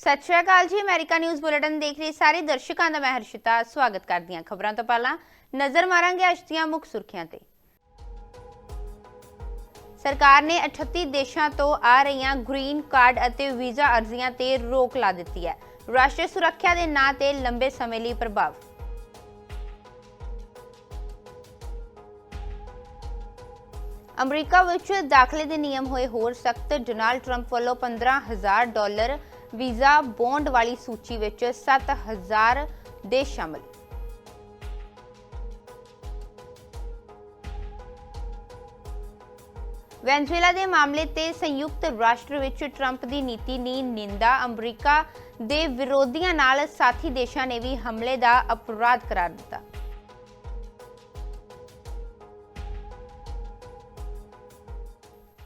ਸਤਿ ਸ਼੍ਰੀ ਅਕਾਲ ਜੀ, America news bulletin ਦੇਖ ਰਹੇ ਸਾਰੇ ਦਰਸ਼ਕਾਂ ਦਾ ਮੈਂ ਹਰਸ਼ਿਤਾ, ਸਵਾਗਤ ਕਰਦੀ ਹਾਂ ਖਬਰਾਂ ਤੋਂ ਪਹਿਲਾਂ। ਨਜ਼ਰ ਮਾਰਾਂਗੇ ਅੱਜ ਦੀਆਂ ਮੁੱਖ ਸੁਰਖੀਆਂ ਤੇ। ਸਰਕਾਰ ਨੇ 38 ਦੇਸ਼ਾਂ ਤੋਂ ਆ ਰਹੀਆਂ ਗ੍ਰੀਨ ਕਾਰਡ ਅਤੇ ਵੀਜ਼ਾ ਅਰਜ਼ੀਆਂ ਤੇ ਰੋਕ ਲਾ ਦਿੱਤੀ ਹੈ। ਰਾਸ਼ਟਰੀ ਸੁਰੱਖਿਆ ਦੇ ਨਾਂ ਤੇ ਲੰਬੇ ਸਮੇਂ ਲਈ ਪ੍ਰਭਾਵ। ਅਮਰੀਕਾ ਵਿੱਚ ਦਾਖਲੇ ਦੇ ਨਿਯਮ ਹੋਏ ਹੋਰ ਸਖਤ। ਡੋਨਾਲਡ ਟਰੰਪ ਵੱਲੋਂ 15000 ਡਾਲਰ ਵੀਜ਼ਾ ਬੌਂਡ ਵਾਲੀ ਸੂਚੀ ਵਿੱਚ 7000 ਦੇ ਸ਼ਾਮਲ। ਵੈਨਜ਼ੂਏਲਾ ਦੇ ਮਾਮਲੇ ਤੇ ਸੰਯੁਕਤ ਰਾਸ਼ਟਰ ਵਿੱਚ ਟਰੰਪ ਦੀ ਨੀਤੀ ਦੀ ਨਿੰਦਾ, ਅਮਰੀਕਾ ਦੇ ਵਿਰੋਧੀਆਂ ਨਾਲ ਸਾਥੀ ਦੇਸ਼ਾਂ ਨੇ ਵੀ ਹਮਲੇ ਦਾ ਅਪਰਾਧ ਕਰਾਰ ਦਿੱਤਾ।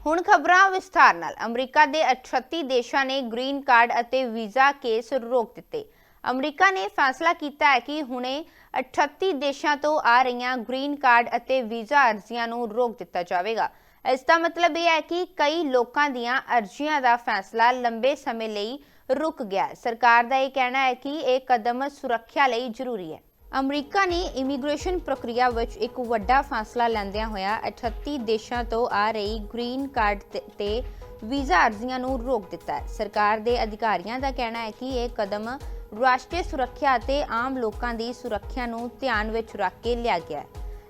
ਹੁਣ ਖਬਰਾਂ ਵਿਸਥਾਰ ਨਾਲ। ਅਮਰੀਕਾ ਦੇ 38 ਦੇਸ਼ਾਂ ਨੇ ਗ੍ਰੀਨ ਕਾਰਡ ਅਤੇ ਵੀਜ਼ਾ ਕੇਸ ਰੋਕ ਦਿੱਤੇ। ਅਮਰੀਕਾ ਨੇ ਫੈਸਲਾ ਕੀਤਾ ਹੈ ਕਿ ਹੁਣੇ 38 ਦੇਸ਼ਾਂ ਤੋਂ ਆ ਰਹੀਆਂ ਗ੍ਰੀਨ ਕਾਰਡ ਅਤੇ ਵੀਜ਼ਾ ਅਰਜ਼ੀਆਂ ਨੂੰ ਰੋਕ ਦਿੱਤਾ ਜਾਵੇਗਾ। ਇਸ ਦਾ ਮਤਲਬ ਇਹ ਹੈ ਕਿ ਕਈ ਲੋਕਾਂ ਦੀਆਂ ਅਰਜ਼ੀਆਂ ਦਾ ਫੈਸਲਾ ਲੰਬੇ ਸਮੇਂ ਲਈ ਰੁਕ ਗਿਆ। ਸਰਕਾਰ ਦਾ ਇਹ ਕਹਿਣਾ ਹੈ ਕਿ ਇਹ ਕਦਮ ਸੁਰੱਖਿਆ ਲਈ ਜ਼ਰੂਰੀ ਹੈ। ਅਮਰੀਕਾ ਨੇ ਇਮੀਗ੍ਰੇਸ਼ਨ ਪ੍ਰਕਿਰਿਆ ਵਿੱਚ ਇੱਕ ਵੱਡਾ ਫੈਸਲਾ ਲੈਂਦਿਆਂ ਹੋਇਆ 38 ਦੇਸ਼ਾਂ ਤੋਂ ਆ ਰਹੀ ਗ੍ਰੀਨ ਕਾਰਡ ਤੇ- ਵੀਜ਼ਾ ਅਰਜ਼ੀਆਂ ਨੂੰ ਰੋਕ ਦਿੱਤਾ ਹੈ। ਸਰਕਾਰ ਦੇ ਅਧਿਕਾਰੀਆਂ ਦਾ ਕਹਿਣਾ ਹੈ ਕਿ ਇਹ ਕਦਮ ਰਾਸ਼ਟਰੀ ਸੁਰੱਖਿਆ ਅਤੇ ਆਮ ਲੋਕਾਂ ਦੀ ਸੁਰੱਖਿਆ ਨੂੰ ਧਿਆਨ ਵਿੱਚ ਰੱਖ ਕੇ ਲਿਆ ਗਿਆ ਹੈ।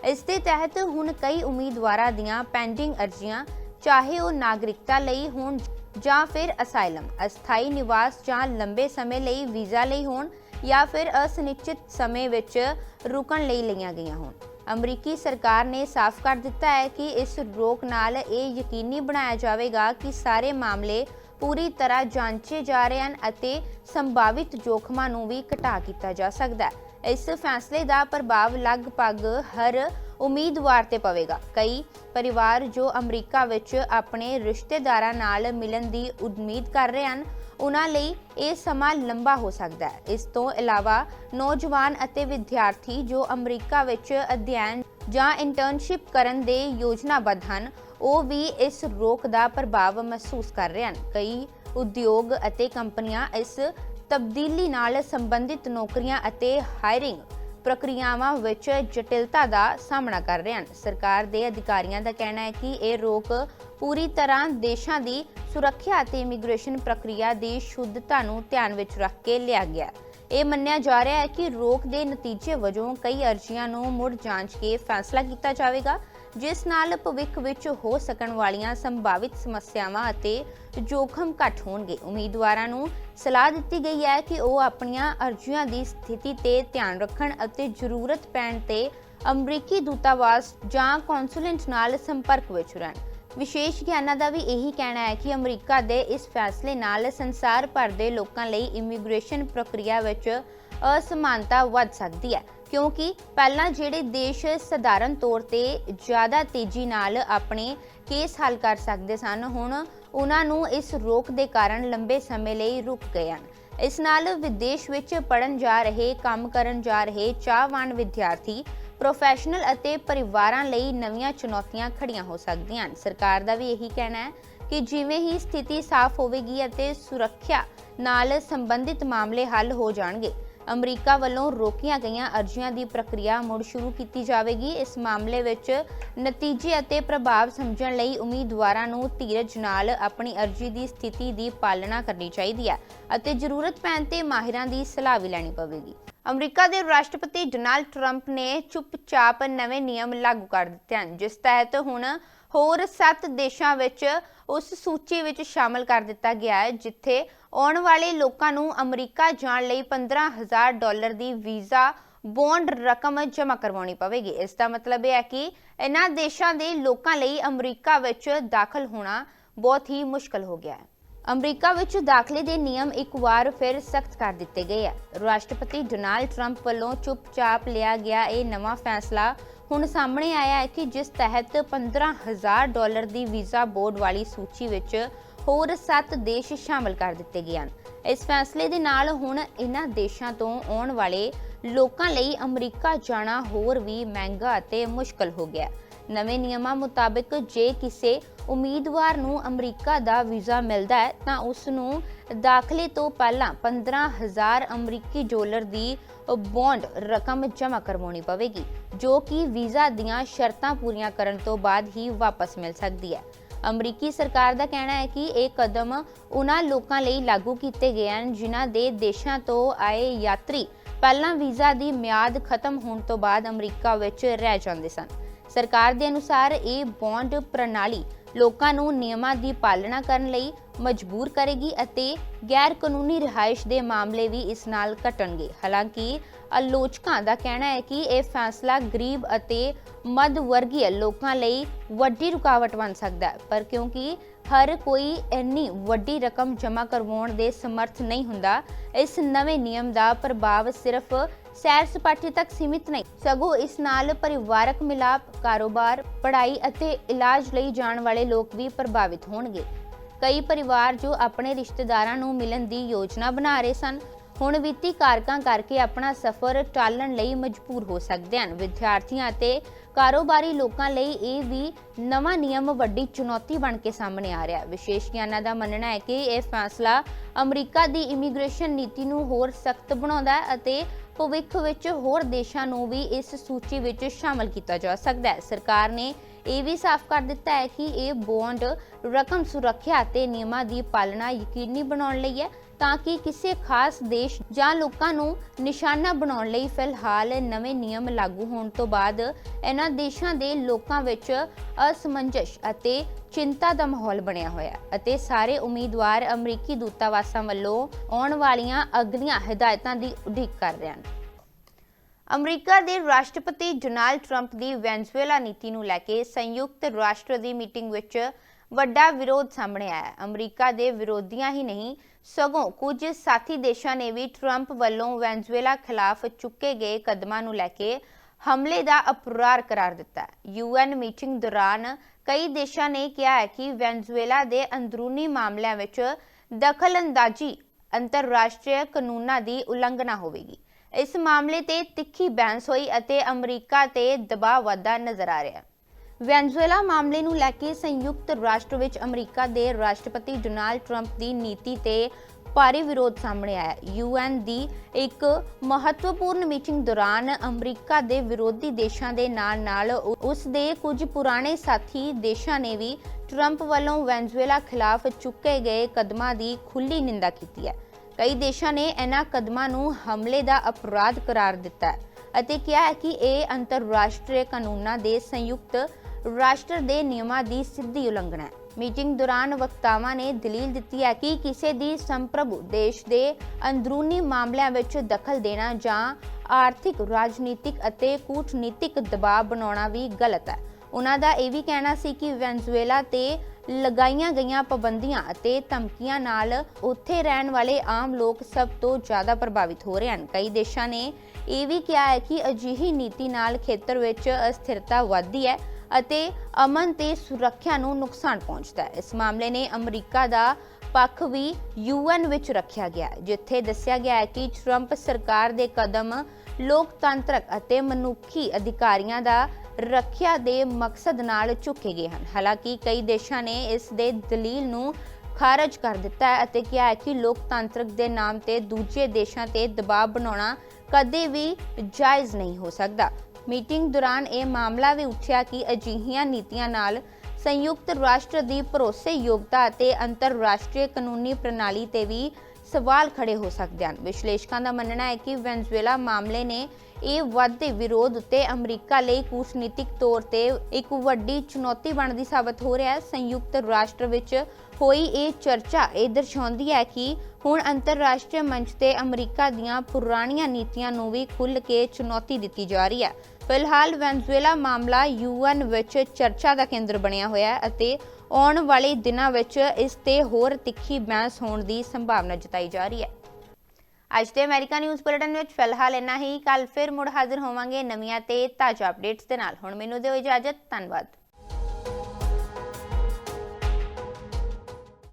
ਇਸ ਦੇ ਤਹਿਤ ਹੁਣ ਕਈ ਉਮੀਦਵਾਰਾਂ ਦੀਆਂ ਪੈਂਡਿੰਗ ਅਰਜ਼ੀਆਂ, ਚਾਹੇ ਉਹ ਨਾਗਰਿਕਤਾ ਲਈ ਹੋਣ ਜਾਂ ਫਿਰ ਅਸਾਈਲਮ, ਅਸਥਾਈ ਨਿਵਾਸ ਜਾਂ ਲੰਬੇ ਸਮੇਂ ਲਈ ਵੀਜ਼ਾ ਲਈ ਹੋਣ ਜਾਂ ਫਿਰ ਅਸਨਿਸ਼ਚਿਤ ਸਮੇਂ ਵਿੱਚ ਰੁਕਣ ਲਈ ਲਈਆਂ ਗਈਆਂ ਹੋਣ। ਅਮਰੀਕੀ ਸਰਕਾਰ ਨੇ ਸਾਫ਼ ਕਰ ਦਿੱਤਾ ਹੈ ਕਿ ਇਸ ਰੋਕ ਨਾਲ ਇਹ ਯਕੀਨੀ ਬਣਾਇਆ ਜਾਵੇਗਾ ਕਿ ਸਾਰੇ ਮਾਮਲੇ ਪੂਰੀ ਤਰ੍ਹਾਂ ਜਾਂਚੇ ਜਾ ਰਹੇ ਹਨ ਅਤੇ ਸੰਭਾਵਿਤ ਜੋਖਮਾਂ ਨੂੰ ਵੀ ਘਟਾ ਕੀਤਾ ਜਾ ਸਕਦਾ ਹੈ। ਇਸ ਫੈਸਲੇ ਦਾ ਪ੍ਰਭਾਵ ਲਗਭਗ ਹਰ ਉਮੀਦਵਾਰ ਤੇ ਪਵੇਗਾ। ਕਈ ਪਰਿਵਾਰ ਜੋ ਅਮਰੀਕਾ ਵਿੱਚ ਆਪਣੇ ਰਿਸ਼ਤੇਦਾਰਾਂ ਨਾਲ ਮਿਲਣ ਦੀ ਉਮੀਦ ਕਰ ਰਹੇ ਹਨ, ਉਹਨਾਂ ਲਈ ਇਹ ਸਮਾਂ ਲੰਬਾ ਹੋ ਸਕਦਾ ਹੈ। ਇਸ ਤੋਂ ਇਲਾਵਾ ਨੌਜਵਾਨ ਅਤੇ ਵਿਦਿਆਰਥੀ ਜੋ ਅਮਰੀਕਾ ਵਿੱਚ ਅਧਿਐਨ ਜਾਂ ਇੰਟਰਨਸ਼ਿਪ ਕਰਨ ਦੇ ਯੋਜਨਾਬੱਧ ਹਨ, ਉਹ ਵੀ ਇਸ ਰੋਕ ਦਾ ਪ੍ਰਭਾਵ ਮਹਿਸੂਸ ਕਰ ਰਹੇ ਹਨ। ਕਈ ਉਦਯੋਗ ਅਤੇ ਕੰਪਨੀਆਂ ਇਸ ਤਬਦੀਲੀ ਨਾਲ ਸੰਬੰਧਿਤ ਨੌਕਰੀਆਂ ਅਤੇ ਹਾਇਰਿੰਗ ਪ੍ਰਕਿਰਿਆਵਾਂ ਵਿੱਚ ਜਟਿਲਤਾ ਦਾ ਸਾਹਮਣਾ ਕਰ ਰਹੇ ਹਨ। ਸਰਕਾਰ ਦੇ ਅਧਿਕਾਰੀਆਂ ਦਾ ਕਹਿਣਾ ਹੈ ਕਿ ਇਹ ਰੋਕ ਪੂਰੀ ਤਰ੍ਹਾਂ ਦੇਸ਼ਾਂ ਦੀ ਸੁਰੱਖਿਆ ਅਤੇ ਇਮੀਗ੍ਰੇਸ਼ਨ ਪ੍ਰਕਿਰਿਆ ਦੀ ਸ਼ੁੱਧਤਾ ਨੂੰ ਧਿਆਨ ਵਿੱਚ ਰੱਖ ਕੇ ਲਿਆ ਗਿਆ ਇਹ ਮੰਨਿਆ ਜਾ ਰਿਹਾ ਹੈ ਕਿ ਰੋਕ ਦੇ ਨਤੀਜੇ ਵਜੋਂ ਕਈ ਅਰਜ਼ੀਆਂ ਨੂੰ ਮੁੜ ਜਾਂਚ ਕੇ ਫੈਸਲਾ ਕੀਤਾ ਜਾਵੇਗਾ। ਜਿਸ ਨਾਲ ਭਵਿੱਖ ਵਿੱਚ ਹੋ ਸਕਣ ਵਾਲੀਆਂ ਸੰਭਾਵਿਤ ਸਮੱਸਿਆਵਾਂ ਅਤੇ ਜੋਖਮ ਘੱਟ ਹੋਣਗੇ। ਉਮੀਦਵਾਰਾਂ ਨੂੰ ਸਲਾਹ ਦਿੱਤੀ ਗਈ ਹੈ ਕਿ ਉਹ ਆਪਣੀਆਂ ਅਰਜ਼ੀਆਂ ਦੀ ਸਥਿਤੀ ਤੇ ਧਿਆਨ ਰੱਖਣ ਅਤੇ ਜ਼ਰੂਰਤ ਪੈਣ ਤੇ ਅਮਰੀਕੀ ਦੂਤਾਵਾਸ ਜਾਂ ਕੌਂਸੂਲੇਟ ਨਾਲ ਸੰਪਰਕ ਵਿੱਚ ਰਹਿਣ। ਵਿਸ਼ੇਸ਼ ਗਿਆਨਾਂ ਦਾ ਵੀ ਇਹੀ ਕਹਿਣਾ ਹੈ ਕਿ ਅਮਰੀਕਾ ਦੇ ਇਸ ਫੈਸਲੇ ਨਾਲ ਸੰਸਾਰ ਭਰ ਦੇ ਲੋਕਾਂ ਲਈ ਇਮੀਗ੍ਰੇਸ਼ਨ ਪ੍ਰਕਿਰਿਆ ਵਿੱਚ ਅਸਮਾਨਤਾ ਵੱਧ ਸਕਦੀ ਹੈ। ਕਿਉਂਕਿ ਪਹਿਲਾਂ ਜਿਹੜੇ ਦੇਸ਼ ਸਧਾਰਨ ਤੌਰ ਤੇ ਜ਼ਿਆਦਾ ਤੇਜ਼ੀ ਨਾਲ ਆਪਣੇ ਕੇਸ ਹੱਲ ਕਰ ਸਕਦੇ ਸਨ, ਹੁਣ ਉਹਨਾਂ ਨੂੰ ਇਸ ਰੋਕ ਦੇ ਕਾਰਨ ਲੰਬੇ ਸਮੇਂ ਲਈ ਰੁਕ ਗਏ ਹਨ। ਇਸ ਨਾਲ ਵਿਦੇਸ਼ ਵਿੱਚ ਪੜਨ ਜਾ ਰਹੇ, ਕੰਮ ਕਰਨ ਜਾ ਰਹੇ ਚਾਹਵਾਨ ਵਿਦਿਆਰਥੀ ਪ੍ਰੋਫੈਸ਼ਨਲ ਅਤੇ ਪਰਿਵਾਰਾਂ ਲਈ ਨਵੀਆਂ ਚੁਣੌਤੀਆਂ ਖੜੀਆਂ ਹੋ ਸਕਦੀਆਂ ਹਨ। ਸਰਕਾਰ ਦਾ ਵੀ ਇਹੀ ਕਹਿਣਾ ਹੈ ਕਿ ਜਿਵੇਂ ਹੀ ਸਥਿਤੀ ਸਾਫ਼ ਹੋਵੇਗੀ ਅਤੇ ਸੁਰੱਖਿਆ ਨਾਲ ਸੰਬੰਧਿਤ ਮਾਮਲੇ ਹੱਲ ਹੋ ਜਾਣਗੇ ਅਮਰੀਕਾ ਵੱਲੋਂ ਰੋਕੀਆਂ ਗਈਆਂ ਅਰਜ਼ੀਆਂ ਦੀ ਪ੍ਰਕਿਰਿਆ ਮੁੜ ਸ਼ੁਰੂ ਕੀਤੀ ਜਾਵੇਗੀ। ਇਸ ਮਾਮਲੇ ਵਿੱਚ ਨਤੀਜੇ ਅਤੇ ਪ੍ਰਭਾਵ ਸਮਝਣ ਲਈ ਉਮੀਦਵਾਰਾਂ ਨੂੰ ਧੀਰਜ ਨਾਲ ਆਪਣੀ ਅਰਜ਼ੀ ਦੀ ਸਥਿਤੀ ਦੀ ਪਾਲਣਾ ਕਰਨੀ ਚਾਹੀਦੀ ਹੈ ਅਤੇ ਜ਼ਰੂਰਤ ਪੈਣ ਤੇ ਮਾਹਿਰਾਂ ਦੀ ਸਲਾਹ ਵੀ ਲੈਣੀ ਪਵੇਗੀ। ਅਮਰੀਕਾ ਦੇ ਰਾਸ਼ਟਰਪਤੀ ਡੋਨਾਲਡ ਟਰੰਪ ਨੇ ਚੁੱਪਚਾਪ ਨਵੇਂ ਨਿਯਮ ਲਾਗੂ ਕਰ ਦਿੱਤੇ ਹਨ, ਜਿਸ ਤਹਿਤ ਹੁਣ ਹੋਰ 7 ਦੇਸ਼ਾਂ ਵਿੱਚ ਉਸ ਸੂਚੀ ਵਿੱਚ ਸ਼ਾਮਲ ਕਰ ਦਿੱਤਾ ਗਿਆ ਹੈ, ਜਿੱਥੇ ਆਉਣ ਵਾਲੇ ਲੋਕਾਂ ਨੂੰ ਅਮਰੀਕਾ ਜਾਣ ਲਈ 15000 ਡਾਲਰ ਦੀ ਵੀਜ਼ਾ ਬੌਂਡ ਰਕਮ ਜਮ੍ਹਾਂ ਕਰਵਾਉਣੀ ਪਵੇਗੀ। ਇਸ ਦਾ ਮਤਲਬ ਇਹ ਹੈ ਕਿ ਇਹਨਾਂ ਦੇਸ਼ਾਂ ਦੇ ਲੋਕਾਂ ਲਈ ਅਮਰੀਕਾ ਵਿੱਚ ਦਾਖਲ ਹੋਣਾ ਬਹੁਤ ਹੀ ਮੁਸ਼ਕਲ ਹੋ ਗਿਆ ਹੈ। ਅਮਰੀਕਾ ਵਿੱਚ ਦਾਖਲੇ ਦੇ ਨਿਯਮ ਇੱਕ ਵਾਰ ਫਿਰ ਸਖਤ ਕਰ ਦਿੱਤੇ ਗਏ ਹੈ ਰਾਸ਼ਟਰਪਤੀ ਡੋਨਾਲਡ ਟਰੰਪ ਵੱਲੋਂ ਚੁੱਪਚਾਪ ਲਿਆ ਗਿਆ ਇਹ ਨਵਾਂ ਫੈਸਲਾ ਹੁਣ ਸਾਹਮਣੇ ਆਇਆ ਹੈ ਕਿ ਜਿਸ ਤਹਿਤ 15000 ਡਾਲਰ ਦੀ ਵੀਜ਼ਾ ਬੋਰਡ ਵਾਲੀ ਸੂਚੀ ਵਿੱਚ ਹੋਰ 7 ਦੇਸ਼ ਸ਼ਾਮਲ ਕਰ ਦਿੱਤੇ ਗਏ ਹਨ ਇਸ ਫੈਸਲੇ ਦੇ ਨਾਲ ਹੁਣ ਇਹਨਾਂ ਦੇਸ਼ਾਂ ਤੋਂ ਆਉਣ ਵਾਲੇ ਲੋਕਾਂ ਲਈ ਅਮਰੀਕਾ ਜਾਣਾ ਹੋਰ ਵੀ ਮਹਿੰਗਾ ਅਤੇ ਮੁਸ਼ਕਲ ਹੋ ਗਿਆ ਹੈ। ਨਵੇਂ ਨਿਯਮਾਂ ਮੁਤਾਬਕ ਜੇ ਕਿਸੇ ਉਮੀਦਵਾਰ ਨੂੰ ਅਮਰੀਕਾ ਦਾ ਵੀਜ਼ਾ ਮਿਲਦਾ ਹੈ, ਤਾਂ ਉਸ ਨੂੰ ਦਾਖਲੇ ਤੋਂ ਪਹਿਲਾਂ 15000 ਅਮਰੀਕੀ ਡਾਲਰ ਦੀ ਬੌਂਡ ਰਕਮ ਜਮ੍ਹਾਂ ਕਰਵਾਉਣੀ ਪਵੇਗੀ, ਜੋ ਕਿ ਵੀਜ਼ਾ ਦੀਆਂ ਸ਼ਰਤਾਂ ਪੂਰੀਆਂ ਕਰਨ ਤੋਂ ਬਾਅਦ ਹੀ ਵਾਪਸ ਮਿਲ ਸਕਦੀ ਹੈ। ਅਮਰੀਕੀ ਸਰਕਾਰ ਦਾ ਕਹਿਣਾ ਹੈ ਕਿ ਇਹ ਕਦਮ ਉਹਨਾਂ ਲੋਕਾਂ ਲਈ ਲਾਗੂ ਕੀਤੇ ਗਏ ਹਨ ਜਿਨ੍ਹਾਂ ਦੇ ਦੇਸ਼ਾਂ ਤੋਂ ਆਏ ਯਾਤਰੀ ਪਹਿਲਾਂ ਵੀਜ਼ਾ ਦੀ ਮਿਆਦ ਖਤਮ ਹੋਣ ਤੋਂ ਬਾਅਦ ਅਮਰੀਕਾ ਵਿੱਚ ਰਹਿ ਜਾਂਦੇ ਸਨ। ਸਰਕਾਰ ਦੇ ਅਨੁਸਾਰ ਇਹ ਬੌਂਡ ਪ੍ਰਣਾਲੀ ਲੋਕਾਂ ਨੂੰ ਨਿਯਮਾਂ ਦੀ ਪਾਲਣਾ ਕਰਨ ਲਈ ਮਜਬੂਰ ਕਰੇਗੀ ਅਤੇ ਗੈਰ ਕਾਨੂੰਨੀ ਰਿਹਾਇਸ਼ ਦੇ ਮਾਮਲੇ ਵੀ ਇਸ ਨਾਲ ਘਟਣਗੇ। ਹਾਲਾਂਕਿ, ਆਲੋਚਕਾਂ ਦਾ ਕਹਿਣਾ ਹੈ ਕਿ ਇਹ ਫੈਸਲਾ ਗਰੀਬ ਅਤੇ ਮੱਧ ਵਰਗੀ ਲੋਕਾਂ ਲਈ ਵੱਡੀ ਰੁਕਾਵਟ ਬਣ ਸਕਦਾ ਹੈ, ਪਰ ਕਿਉਂਕਿ ਹਰ ਕੋਈ ਇੰਨੀ ਵੱਡੀ ਰਕਮ ਜਮ੍ਹਾਂ ਕਰਵਾਉਣ ਦੇ ਸਮਰਥ ਨਹੀਂ ਹੁੰਦਾ। ਇਸ ਨਵੇਂ ਨਿਯਮ ਦਾ ਪ੍ਰਭਾਵ ਸਿਰਫ ਸੈਰ ਸਪਾਟੇ ਤੱਕ ਸੀਮਿਤ ਨਹੀਂ, ਸਗੋਂ ਇਸ ਨਾਲ ਪਰਿਵਾਰਕ ਮਿਲਾਪ, ਕਾਰੋਬਾਰ, ਪੜ੍ਹਾਈ ਅਤੇ ਇਲਾਜ ਲਈ ਜਾਣ ਵਾਲੇ ਲੋਕ ਵੀ ਪ੍ਰਭਾਵਿਤ ਹੋਣਗੇ। ਕਈ ਪਰਿਵਾਰ ਜੋ ਆਪਣੇ ਰਿਸ਼ਤੇਦਾਰਾਂ ਨੂੰ ਮਿਲਣ ਦੀ ਯੋਜਨਾ ਬਣਾ ਰਹੇ ਸਨ ਹੁਣ ਵਿੱਤੀ ਕਾਰਕਾਂ ਕਰਕੇ ਆਪਣਾ ਸਫ਼ਰ ਟਾਲਣ ਲਈ ਮਜਬੂਰ ਹੋ ਸਕਦੇ ਹਨ। ਵਿਦਿਆਰਥੀਆਂ ਅਤੇ ਕਾਰੋਬਾਰੀ ਲੋਕਾਂ ਲਈ ਇਹ ਵੀ ਨਵਾਂ ਨਿਯਮ ਵੱਡੀ ਚੁਣੌਤੀ ਬਣ ਕੇ ਸਾਹਮਣੇ ਆ ਰਿਹਾ ਹੈ। ਵਿਸ਼ੇਸ਼ ਗਿਆਨਾਂ ਦਾ ਮੰਨਣਾ ਹੈ ਕਿ ਇਹ ਫੈਸਲਾ ਅਮਰੀਕਾ ਦੀ ਇਮੀਗ੍ਰੇਸ਼ਨ ਨੀਤੀ ਨੂੰ ਹੋਰ ਸਖਤ ਬਣਾਉਂਦਾ ਹੈ ਅਤੇ ਭਵਿੱਖ ਵਿੱਚ ਹੋਰ ਦੇਸ਼ਾਂ ਨੂੰ ਵੀ ਇਸ ਸੂਚੀ ਵਿੱਚ ਸ਼ਾਮਲ ਕੀਤਾ ਜਾ ਸਕਦਾ ਹੈ। ਸਰਕਾਰ ਨੇ ਇਹ ਵੀ ਸਾਫ਼ ਕਰ ਦਿੱਤਾ ਹੈ ਕਿ ਇਹ ਬੌਂਡ ਰਕਮ ਸੁਰੱਖਿਆ ਅਤੇ ਨਿਯਮਾਂ ਦੀ ਪਾਲਣਾ ਯਕੀਨੀ ਬਣਾਉਣ ਲਈ ਹੈ। ਤਾਂ ਕਿ ਕਿਸੇ ਖਾਸ ਦੇਸ਼ ਜਾਂ ਲੋਕਾਂ ਨੂੰ ਨਿਸ਼ਾਨਾ ਬਣਾਉਣ ਲਈ ਫਿਲਹਾਲ ਨਵੇਂ ਨਿਯਮ ਲਾਗੂ ਹੋਣ ਤੋਂ ਬਾਅਦ ਇਹਨਾਂ ਦੇਸ਼ਾਂ ਦੇ ਲੋਕਾਂ ਵਿੱਚ ਅਸਮੰਜਸ ਅਤੇ ਚਿੰਤਾ ਦਾ ਮਾਹੌਲ ਬਣਿਆ ਹੋਇਆ ਅਤੇ ਸਾਰੇ ਉਮੀਦਵਾਰ ਅਮਰੀਕੀ ਦੂਤਾਵਾਸਾਂ ਵੱਲੋਂ ਆਉਣ ਵਾਲੀਆਂ ਅਗਲੀਆਂ ਹਦਾਇਤਾਂ ਦੀ ਉਡੀਕ ਕਰ ਰਹੇ ਹਨ। ਅਮਰੀਕਾ ਦੇ ਰਾਸ਼ਟਰਪਤੀ ਡੋਨਾਲਡ ਟਰੰਪ ਦੀ ਵੈਨਜ਼ੂਏਲਾ ਨੀਤੀ ਨੂੰ ਲੈ ਕੇ ਸੰਯੁਕਤ ਰਾਸ਼ਟਰ ਦੀ ਮੀਟਿੰਗ ਵਿੱਚ ਵੱਡਾ ਵਿਰੋਧ ਸਾਹਮਣੇ ਆਇਆ। ਅਮਰੀਕਾ ਦੇ ਵਿਰੋਧੀਆਂ ਹੀ ਨਹੀਂ, ਸਗੋਂ ਕੁਝ ਸਾਥੀ ਦੇਸ਼ਾਂ ਨੇ ਵੀ ਟਰੰਪ ਵੱਲੋਂ ਵੈਨਜ਼ੂਏਲਾ ਖਿਲਾਫ ਚੁੱਕੇ ਗਏ ਕਦਮਾਂ ਨੂੰ ਲੈ ਕੇ ਹਮਲੇ ਦਾ ਅਪਰਾਰ ਕਰਾਰ ਦਿੱਤਾ। ਹੈ ਯੂਐਨ ਮੀਟਿੰਗ ਦੌਰਾਨ ਕਈ ਦੇਸ਼ਾਂ ਨੇ ਕਿਹਾ ਹੈ ਕਿ ਵੈਨਜ਼ੂਏਲਾ ਦੇ ਅੰਦਰੂਨੀ ਮਾਮਲਿਆਂ ਵਿੱਚ ਦਖਲਅੰਦਾਜ਼ੀ ਅੰਤਰਰਾਸ਼ਟਰੀ ਕਾਨੂੰਨਾਂ ਦੀ ਉਲੰਘਣਾ ਹੋਵੇਗੀ। ਇਸ ਮਾਮਲੇ ਤੇ ਤਿੱਖੀ ਬਹਿਸ ਹੋਈ ਅਤੇ ਅਮਰੀਕਾ ਤੇ ਦਬਾਅ ਵਧਦਾ ਨਜ਼ਰ ਆ ਰਿਹਾ ਹੈ। ਵੈਨਜ਼ੂਏਲਾ ਮਾਮਲੇ ਨੂੰ ਲੈ ਕੇ ਸੰਯੁਕਤ ਰਾਸ਼ਟਰ ਵਿੱਚ ਅਮਰੀਕਾ ਦੇ ਰਾਸ਼ਟਰਪਤੀ ਡੋਨਾਲਡ ਟਰੰਪ ਦੀ ਨੀਤੀ ਤੇ ਭਾਰੀ ਵਿਰੋਧ ਸਾਹਮਣੇ ਆਇਆ ਯੂਐਨ ਦੀ ਇੱਕ ਮਹੱਤਵਪੂਰਨ ਮੀਟਿੰਗ ਦੌਰਾਨ ਅਮਰੀਕਾ ਦੇ ਵਿਰੋਧੀ ਦੇਸ਼ਾਂ ਦੇ ਨਾਲ-ਨਾਲ ਉਸ ਦੇ ਕੁਝ ਪੁਰਾਣੇ ਸਾਥੀ ਦੇਸ਼ਾਂ ਨੇ ਵੀ ਟਰੰਪ ਵੱਲੋਂ ਵੈਨਜ਼ੂਏਲਾ ਖਿਲਾਫ ਚੁੱਕੇ ਗਏ ਕਦਮਾਂ ਦੀ ਖੁੱਲ੍ਹੀ ਨਿੰਦਾ ਕੀਤੀ ਹੈ। ਕਈ ਦੇਸ਼ਾਂ ਨੇ ਇਹਨਾਂ ਕਦਮਾਂ ਨੂੰ ਹਮਲੇ ਦਾ ਅਪਰਾਧ ਕਰਾਰ ਦਿੱਤਾ ਹੈ। ਅਤੇ ਕਿਹਾ ਹੈ ਕਿ ਇਹ ਅੰਤਰਰਾਸ਼ਟਰੀ ਕਾਨੂੰਨਾਂ ਦੇ ਸੰਯੁਕਤ ਰਾਸ਼ਟਰ ਦੇ ਨਿਯਮਾਂ ਦੀ ਸਿੱਧੀ ਉਲੰਘਣਾ ਹੈ। ਮੀਟਿੰਗ ਦੌਰਾਨ ਵਕਤਾਵਾਂ ਨੇ ਦਲੀਲ ਦਿੱਤੀ ਹੈ ਕਿ ਕਿਸੇ ਦੀ ਸੰਪ੍ਰਭੂ ਦੇਸ਼ ਦੇ ਅੰਦਰੂਨੀ ਮਾਮਲਿਆਂ ਵਿੱਚ ਦਖਲ ਦੇਣਾ ਜਾਂ ਆਰਥਿਕ, ਰਾਜਨੀਤਿਕ ਅਤੇ ਕੂਟਨੀਤਿਕ ਦਬਾਅ ਬਣਾਉਣਾ ਵੀ ਗਲਤ ਹੈ। ਉਹਨਾਂ ਦਾ ਇਹ ਵੀ ਕਹਿਣਾ ਸੀ ਕਿ ਵੈਨਜ਼ੂਏਲਾ ਤੇ ਲਗਾਈਆਂ ਗਈਆਂ ਪਾਬੰਦੀਆਂ ਅਤੇ ਧਮਕੀਆਂ ਨਾਲ ਉੱਥੇ ਰਹਿਣ ਵਾਲੇ ਆਮ ਲੋਕ ਸਭ ਤੋਂ ਜ਼ਿਆਦਾ ਪ੍ਰਭਾਵਿਤ ਹੋ ਰਹੇ ਹਨ। ਕਈ ਦੇਸ਼ਾਂ ਨੇ ਇਹ ਵੀ ਕਿਹਾ ਹੈ ਕਿ ਅਜਿਹੀ ਨੀਤੀ ਨਾਲ ਖੇਤਰ ਵਿੱਚ ਅਸਥਿਰਤਾ ਵਧਦੀ ਹੈ ਅਤੇ ਅਮਨ ਤੇ ਸੁਰੱਖਿਆ ਨੂੰ ਨੁਕਸਾਨ ਪਹੁੰਚਦਾ ਹੈ। ਇਸ ਮਾਮਲੇ ਨੇ ਅਮਰੀਕਾ ਦਾ ਪੱਖ ਵੀ ਯੂਐਨ ਵਿੱਚ ਰੱਖਿਆ ਗਿਆ ਜਿੱਥੇ ਦੱਸਿਆ ਗਿਆ ਹੈ ਕਿ ਟਰੰਪ ਸਰਕਾਰ ਦੇ ਕਦਮ ਲੋਕਤੰਤਰਕ ਅਤੇ ਮਨੁੱਖੀ ਅਧਿਕਾਰੀਆਂ ਦਾ ਰੱਖਿਆ ਦੇ ਮਕਸਦ ਨਾਲ ਚੁੱਕੇ ਗਏ ਹਨ। ਹਾਲਾਂਕਿ ਕਈ ਦੇਸ਼ਾਂ ਨੇ ਇਸ ਦੇ ਦਲੀਲ ਨੂੰ ਖਾਰਜ ਕਰ ਦਿੱਤਾ ਹੈ ਅਤੇ ਕਿਹਾ ਹੈ ਕਿ ਲੋਕਤੰਤਰਕ ਦੇ ਨਾਮ ਤੇ ਦੂਜੇ ਦੇਸ਼ਾਂ ਤੇ ਦਬਾਅ ਬਣਾਉਣਾ ਕਦੇ ਵੀ ਜਾਇਜ਼ ਨਹੀਂ ਹੋ ਸਕਦਾ। ਮੀਟਿੰਗ ਦੌਰਾਨ ਇਹ ਮਾਮਲਾ ਵੀ ਉੱਠਿਆ ਕਿ ਅਜਿਹੀਆਂ ਨੀਤੀਆਂ ਨਾਲ ਸੰਯੁਕਤ ਰਾਸ਼ਟਰ ਦੀ ਭਰੋਸੇਯੋਗਤਾ ਅਤੇ ਅੰਤਰਰਾਸ਼ਟਰੀ ਕਾਨੂੰਨੀ ਪ੍ਰਣਾਲੀ ਤੇ ਵੀ ਸਵਾਲ ਖੜੇ ਹੋ ਸਕਦੇ ਹਨ। ਵਿਸ਼ਲੇਸ਼ਕਾਂ ਦਾ ਮੰਨਣਾ ਹੈ ਕਿ ਵੈਨਜ਼ੂਏਲਾ ਮਾਮਲੇ ਨੇ ਇਹ ਵੱਧਦੇ ਵਿਰੋਧ ਉੱਤੇ ਅਮਰੀਕਾ ਲਈ ਕੂਟਨੀਤਿਕ ਤੌਰ ਤੇ ਇੱਕ ਵੱਡੀ ਚੁਣੌਤੀ ਬਣਦੀ ਸਾਬਤ ਹੋ ਰਿਹਾ ਹੈ। ਸੰਯੁਕਤ ਰਾਸ਼ਟਰ ਵਿੱਚ ਹੋਈ ਇਹ ਚਰਚਾ ਇਹ ਦਰਸਾਉਂਦੀ ਹੈ ਕਿ ਹੁਣ ਅੰਤਰਰਾਸ਼ਟਰੀ ਮੰਚ ਤੇ ਅਮਰੀਕਾ ਦੀਆਂ ਪੁਰਾਣੀਆਂ ਨੀਤੀਆਂ ਨੂੰ ਵੀ ਖੁੱਲ੍ਹ ਕੇ ਚੁਣੌਤੀ ਦਿੱਤੀ ਜਾ ਰਹੀ ਹੈ। ਫਿਲਹਾਲ ਵੈਨਜ਼ੂਏਲਾ ਮਾਮਲਾ ਯੂਐਨ ਵਿੱਚ ਚਰਚਾ ਦਾ ਕੇਂਦਰ ਬਣਿਆ ਹੋਇਆ ਹੈ ਅਤੇ ਆਉਣ ਵਾਲੇ ਦਿਨਾਂ ਵਿੱਚ ਇਸ ਤੇ ਹੋਰ ਤਿੱਖੀ ਬਹਿਸ ਹੋਣ ਦੀ ਸੰਭਾਵਨਾ ਜਤਾਈ ਜਾ ਰਹੀ ਹੈ। ਅੱਜ ਦੇ ਅਮਰੀਕਾ ਨਿਊਜ਼ ਬੁਲੇਟਿਨ ਵਿੱਚ ਫਿਲਹਾਲ ਇੰਨਾ ਹੀ। ਕੱਲ ਫਿਰ ਮੁੜ ਹਾਜ਼ਰ ਹੋਵਾਂਗੇ ਨਵੀਆਂ ਤੇ ਤਾਜ਼ਾ ਅਪਡੇਟਸ ਦੇ ਨਾਲ। ਹੁਣ ਮੈਨੂੰ ਦਿਓ ਇਜਾਜ਼ਤ। ਧੰਨਵਾਦ।